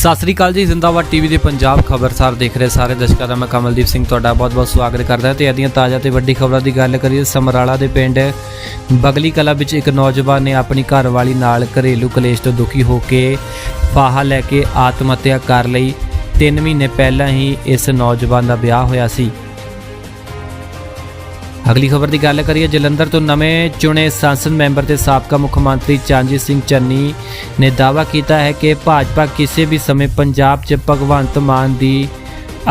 ਸਤਿ ਸ੍ਰੀ ਅਕਾਲ ਜੀ, ਜ਼ਿੰਦਾਬਾਦ ਟੀਵੀ ਦੇ ਪੰਜਾਬ ਖਬਰਸਾਰ ਦੇਖ ਰਹੇ ਸਾਰੇ ਦਰਸ਼ਕਾਂ ਦਾ, ਮੈਂ ਕਮਲਦੀਪ ਸਿੰਘ ਤੁਹਾਡਾ ਬਹੁਤ-ਬਹੁਤ ਸਵਾਗਤ ਕਰਦਾ ਹਾਂ ਤੇ ਇਹਦੀਆਂ ਤਾਜ਼ਾ ਤੇ ਵੱਡੀ ਖਬਰਾਂ ਦੀ ਗੱਲ ਕਰੀਏ, ਸਮਰਾਲਾ ਦੇ ਪਿੰਡ ਬਗਲੀ ਕਲਾ ਵਿੱਚ ਇੱਕ ਨੌਜਵਾਨ ਨੇ ਆਪਣੀ ਘਰਵਾਲੀ ਨਾਲ ਘਰੇਲੂ ਕਲੇਸ਼ ਤੋਂ ਦੁਖੀ ਹੋ ਕੇ ਫਾਹਾ ਲੈ ਕੇ ਆਤਮ ਹੱਤਿਆ ਕਰ ਲਈ। 3 ਮਹੀਨੇ ਪਹਿਲਾਂ ਹੀ ਇਸ ਨੌਜਵਾਨ ਦਾ ਵਿਆਹ ਹੋਇਆ ਸੀ। ਅਗਲੀ ਖਬਰ ਦੀ ਗੱਲ ਕਰੀਏ, ਜਲੰਧਰ ਤੋਂ ਨਵੇਂ ਚੁਣੇ ਸੰਸਦ ਮੈਂਬਰ ਤੇ ਸਾਬਕਾ ਮੁੱਖ ਮੰਤਰੀ ਚਰਨਜੀਤ ਸਿੰਘ ਚੰਨੀ ਨੇ ਦਾਅਵਾ ਕੀਤਾ ਹੈ ਕਿ ਭਾਜਪਾ ਕਿਸੇ ਵੀ ਸਮੇਂ ਪੰਜਾਬ 'ਚ ਭਗਵੰਤ ਮਾਨ ਦੀ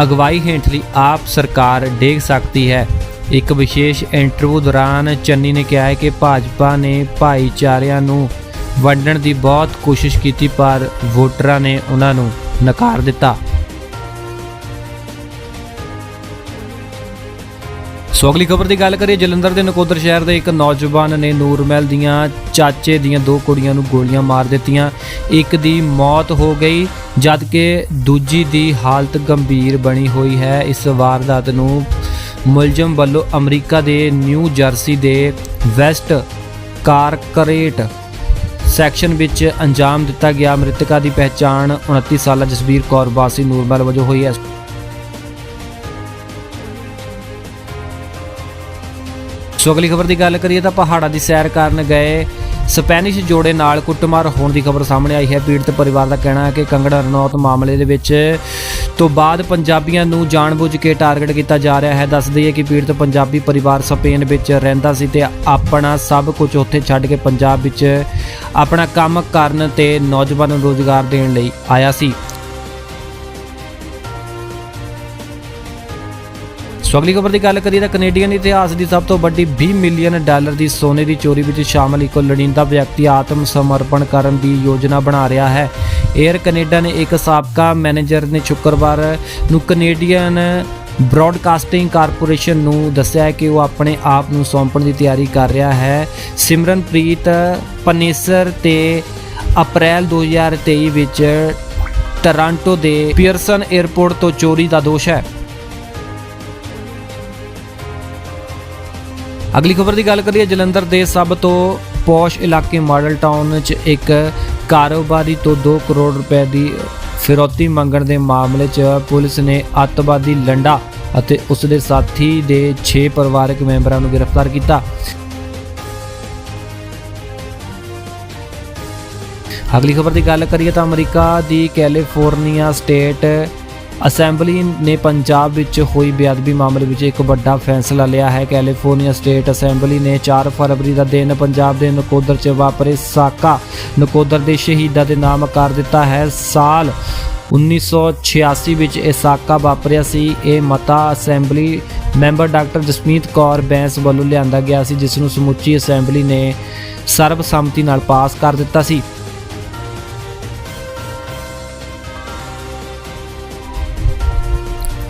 ਅਗਵਾਈ ਹੇਠਲੀ ਆਪ ਸਰਕਾਰ ਡੇਗ ਸਕਦੀ ਹੈ। ਇੱਕ ਵਿਸ਼ੇਸ਼ ਇੰਟਰਵਿਊ ਦੌਰਾਨ ਚੰਨੀ ਨੇ ਕਿਹਾ ਹੈ ਕਿ ਭਾਜਪਾ ਨੇ ਭਾਈਚਾਰਿਆਂ ਨੂੰ ਵੰਡਣ ਦੀ ਬਹੁਤ ਕੋਸ਼ਿਸ਼ ਕੀਤੀ, ਪਰ ਵੋਟਰਾਂ ਨੇ ਉਹਨਾਂ ਨੂੰ ਨਕਾਰ ਦਿੱਤਾ। ਸੋ ਅਗਲੀ ਖਬਰ ਦੀ ਗੱਲ ਕਰੀਏ, ਜਲੰਧਰ ਦੇ ਨਕੋਦਰ ਸ਼ਹਿਰ ਦੇ ਇੱਕ ਨੌਜਵਾਨ ਨੇ ਨੂਰਮਹਿਲ ਦੀਆਂ ਚਾਚੇ ਦੀਆਂ ਦੋ ਕੁੜੀਆਂ ਨੂੰ ਗੋਲੀਆਂ ਮਾਰ ਦਿੱਤੀਆਂ। ਇੱਕ ਦੀ ਮੌਤ ਹੋ ਗਈ, ਜਦਕਿ ਦੂਜੀ ਦੀ ਹਾਲਤ ਗੰਭੀਰ ਬਣੀ ਹੋਈ ਹੈ। ਇਸ ਵਾਰਦਾਤ ਨੂੰ ਮੁਲਜ਼ਮ ਵੱਲੋਂ ਅਮਰੀਕਾ ਦੇ ਨਿਊ ਜਰਸੀ ਦੇ ਵੈਸਟ ਕਾਰਕਰੇਟ ਸੈਕਸ਼ਨ ਵਿੱਚ ਅੰਜਾਮ ਦਿੱਤਾ ਗਿਆ। ਮ੍ਰਿਤਕਾ ਦੀ ਪਹਿਚਾਣ 29 ਸਾਲਾ ਜਸਵੀਰ ਕੌਰ ਵਾਸੀ ਨੂਰਮਹਿਲ ਵਜੋਂ ਹੋਈ ਹੈ। ਸੋ ਅਗਲੀ ਖਬਰ ਦੀ ਗੱਲ ਕਰੀਏ ਤਾਂ ਪਹਾੜਾਂ ਦੀ ਸੈਰ ਕਰਨ ਗਏ ਸਪੈਨਿਸ਼ ਜੋੜੇ ਨਾਲ ਕੁੱਟਮਾਰ ਹੋਣ ਦੀ ਖਬਰ ਸਾਹਮਣੇ ਆਈ ਹੈ। ਪੀੜਤ ਪਰਿਵਾਰ ਦਾ ਕਹਿਣਾ ਹੈ ਕਿ ਕੰਗੜਾ ਰਣੌਤ ਮਾਮਲੇ ਦੇ ਵਿੱਚ ਤੋਂ ਬਾਅਦ ਪੰਜਾਬੀਆਂ ਨੂੰ ਜਾਣਬੁੱਝ ਕੇ ਟਾਰਗੇਟ ਕੀਤਾ ਜਾ ਰਿਹਾ ਹੈ। ਦੱਸ ਦਈਏ ਕਿ ਪੀੜਤ ਪੰਜਾਬੀ ਪਰਿਵਾਰ ਸਪੇਨ ਵਿੱਚ ਰਹਿੰਦਾ ਸੀ ਤੇ ਆਪਣਾ ਸਭ ਕੁਝ ਉੱਥੇ ਛੱਡ ਕੇ ਪੰਜਾਬ ਵਿੱਚ ਆਪਣਾ ਕੰਮ ਕਰਨ ਤੇ ਨੌਜਵਾਨਾਂ ਨੂੰ ਰੋਜ਼ਗਾਰ ਦੇਣ ਲਈ ਆਇਆ ਸੀ। ਸੋ ਅਗਲੀ ਖਬਰ ਦੀ ਗੱਲ ਕਰੀਏ ਤਾਂ ਕੈਨੇਡੀਅਨ ਇਤਿਹਾਸ ਦੀ ਸਭ ਤੋਂ ਵੱਡੀ 20 ਮਿਲੀਅਨ ਡਾਲਰ ਦੀ ਸੋਨੇ ਦੀ ਚੋਰੀ ਵਿੱਚ ਸ਼ਾਮਲ ਇੱਕ ਲੋੜੀਂਦਾ ਵਿਅਕਤੀ ਆਤਮ ਸਮਰਪਣ ਕਰਨ ਦੀ ਯੋਜਨਾ ਬਣਾ ਰਿਹਾ ਹੈ। 에ਅਰ ਕੈਨੇਡਾ ਨੇ ਇੱਕ ਸਾਬਕਾ ਮੈਨੇਜਰ ਨੇ ਸ਼ੁੱਕਰਵਾਰ ਨੂੰ ਕੈਨੇਡੀਅਨ ਬ੍ਰਾਡਕਾਸਟਿੰਗ ਕਾਰਪੋਰੇਸ਼ਨ ਨੂੰ ਦੱਸਿਆ ਹੈ ਕਿ ਉਹ ਆਪਣੇ ਆਪ ਨੂੰ ਸੌਂਪਣ ਦੀ ਤਿਆਰੀ ਕਰ ਰਿਹਾ ਹੈ। ਸਿਮਰਨਪ੍ਰੀਤ ਪਨੇਸਰ ਤੇ ਅਪ੍ਰੈਲ 2023 ਵਿੱਚ ਟੋਰਾਂਟੋ ਦੇ ਪੀਅਰਸਨ 에ਅਰਪੋਰਟ ਤੋਂ ਚੋਰੀ ਦਾ ਦੋਸ਼ ਹੈ। ਅਗਲੀ ਖਬਰ ਦੀ ਗੱਲ ਕਰੀਏ, ਜਲੰਧਰ ਦੇ ਸਭ ਤੋਂ ਪੌਸ਼ ਇਲਾਕੇ ਮਾਡਲ ਟਾਊਨ 'ਚ ਇੱਕ ਕਾਰੋਬਾਰੀ ਤੋਂ 2 ਕਰੋੜ ਰੁਪਏ ਦੀ ਫਿਰੌਤੀ ਮੰਗਣ ਦੇ ਮਾਮਲੇ 'ਚ ਪੁਲਿਸ ਨੇ ਅੱਤਵਾਦੀ ਲੰਡਾ ਅਤੇ ਉਸ ਦੇ ਸਾਥੀ ਦੇ 6 ਪਰਿਵਾਰਕ ਮੈਂਬਰਾਂ ਨੂੰ ਗ੍ਰਿਫਤਾਰ ਕੀਤਾ। ਅਗਲੀ ਖਬਰ ਦੀ ਗੱਲ ਕਰੀਏ ਤਾਂ ਅਮਰੀਕਾ ਦੀ ਕੈਲੀਫੋਰਨੀਆ ਸਟੇਟ ਅਸੈਂਬਲੀ ਨੇ ਪੰਜਾਬ ਵਿੱਚ ਹੋਈ ਬੇਅਦਬੀ ਮਾਮਲੇ ਵਿੱਚ ਇੱਕ ਵੱਡਾ ਫੈਸਲਾ ਲਿਆ ਹੈ। ਕੈਲੀਫੋਰਨੀਆ ਸਟੇਟ ਅਸੈਂਬਲੀ ਨੇ 4 ਫਰਵਰੀ ਦਾ ਦਿਨ ਪੰਜਾਬ ਦੇ ਨਕੋਦਰ 'ਚ ਵਾਪਰੇ ਸਾਕਾ। ਨਕੋਦਰ ਦੇ ਸ਼ਹੀਦਾਂ ਦੇ ਨਾਮ ਕਰ ਦਿੱਤਾ ਹੈ। ਸਾਲ 1986 ਵਿੱਚ ਇਹ ਸਾਕਾ ਵਾਪਰਿਆ ਸੀ। ਇਹ ਮਤਾ assembly member doctor Jasmeet Kaur Bains ਵੱਲੋਂ ਲਿਆਂਦਾ ਗਿਆ ਸੀ, ਜਿਸ ਨੂੰ ਸਮੁੱਚੀ ਅਸੈਂਬਲੀ ਨੇ ਸਰਬਸੰਮਤੀ ਨਾਲ ਪਾਸ ਕਰ ਦਿੱਤਾ ਸੀ।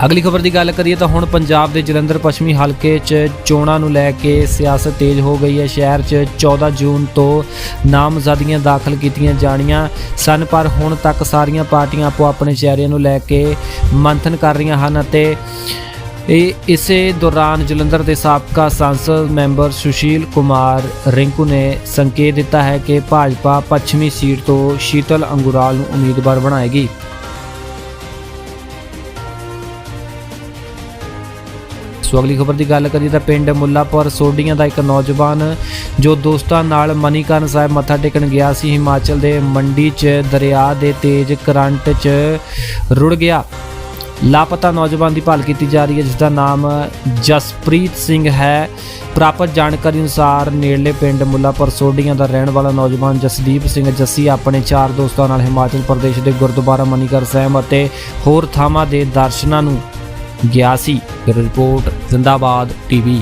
ਅਗਲੀ ਖਬਰ ਦੀ ਗੱਲ ਕਰੀਏ ਤਾਂ ਹੁਣ ਪੰਜਾਬ ਦੇ ਜਲੰਧਰ ਪੱਛਮੀ ਹਲਕੇ 'ਚ ਚੋਣਾਂ ਨੂੰ ਲੈ ਕੇ ਸਿਆਸਤ ਤੇਜ਼ ਹੋ ਗਈ ਹੈ। ਸ਼ਹਿਰ 'ਚ 14 ਜੂਨ ਤੋਂ ਨਾਮਜ਼ਦਗੀਆਂ ਦਾਖਲ ਕੀਤੀਆਂ ਜਾਣੀਆਂ ਸਨ, ਪਰ ਹੁਣ ਤੱਕ ਸਾਰੀਆਂ ਪਾਰਟੀਆਂ ਆਪੋ ਆਪਣੇ ਚਿਹਰਿਆਂ ਨੂੰ ਲੈ ਕੇ ਮੰਥਨ ਕਰ ਰਹੀਆਂ ਹਨ ਅਤੇ ਇਹ ਇਸੇ ਦੌਰਾਨ ਜਲੰਧਰ ਦੇ ਸਾਬਕਾ ਸੰਸਦ ਮੈਂਬਰ ਸੁਸ਼ੀਲ ਕੁਮਾਰ ਰਿੰਕੂ ਨੇ ਸੰਕੇਤ ਦਿੱਤਾ ਹੈ ਕਿ ਭਾਜਪਾ ਪੱਛਮੀ ਸੀਟ ਤੋਂ ਸ਼ੀਤਲ ਅੰਗੁਰਾਲ ਨੂੰ ਉਮੀਦਵਾਰ ਬਣਾਏਗੀ। ਸੋ ਅਗਲੀ ਖਬਰ ਦੀ ਗੱਲ ਕਰੀਏ ਤਾਂ ਪਿੰਡ ਮੁੱਲਾਪੁਰ ਸੋਡੀਆਂ ਦਾ ਇੱਕ ਨੌਜਵਾਨ ਜੋ ਦੋਸਤਾਂ ਨਾਲ ਮਨੀਕਰਨ ਸਾਹਿਬ ਮੱਥਾ ਟੇਕਣ ਗਿਆ ਸੀ, ਹਿਮਾਚਲ ਦੇ ਮੰਡੀ 'ਚ ਦਰਿਆ ਦੇ ਤੇਜ਼ ਕਰੰਟ 'ਚ ਰੁੜ ਗਿਆ। ਲਾਪਤਾ ਨੌਜਵਾਨ ਦੀ ਭਾਲ ਕੀਤੀ ਜਾ ਰਹੀ ਹੈ ਜਿਸ ਦਾ ਨਾਮ ਜਸਪ੍ਰੀਤ ਸਿੰਘ ਹੈ। ਪ੍ਰਾਪਤ ਜਾਣਕਾਰੀ ਅਨੁਸਾਰ ਨੇੜਲੇ ਪਿੰਡ ਮੁੱਲਾਪੁਰ ਸੋਡੀਆਂ ਦਾ ਰਹਿਣ ਵਾਲਾ ਨੌਜਵਾਨ ਜਸਦੀਪ ਸਿੰਘ ਜੱਸੀ ਆਪਣੇ ਚਾਰ ਦੋਸਤਾਂ ਨਾਲ ਹਿਮਾਚਲ ਪ੍ਰਦੇਸ਼ ਦੇ ਗੁਰਦੁਆਰਾ ਮਨੀਕਰਨ ਸਾਹਿਬ ਅਤੇ ਹੋਰ ਥਾਵਾਂ ਦੇ ਦਰਸ਼ਨਾਂ ਨੂੰ ਗਿਆ ਸੀ। ਰਿਪੋਰਟ ਜ਼ਿੰਦਾਬਾਦ ਟੀਵੀ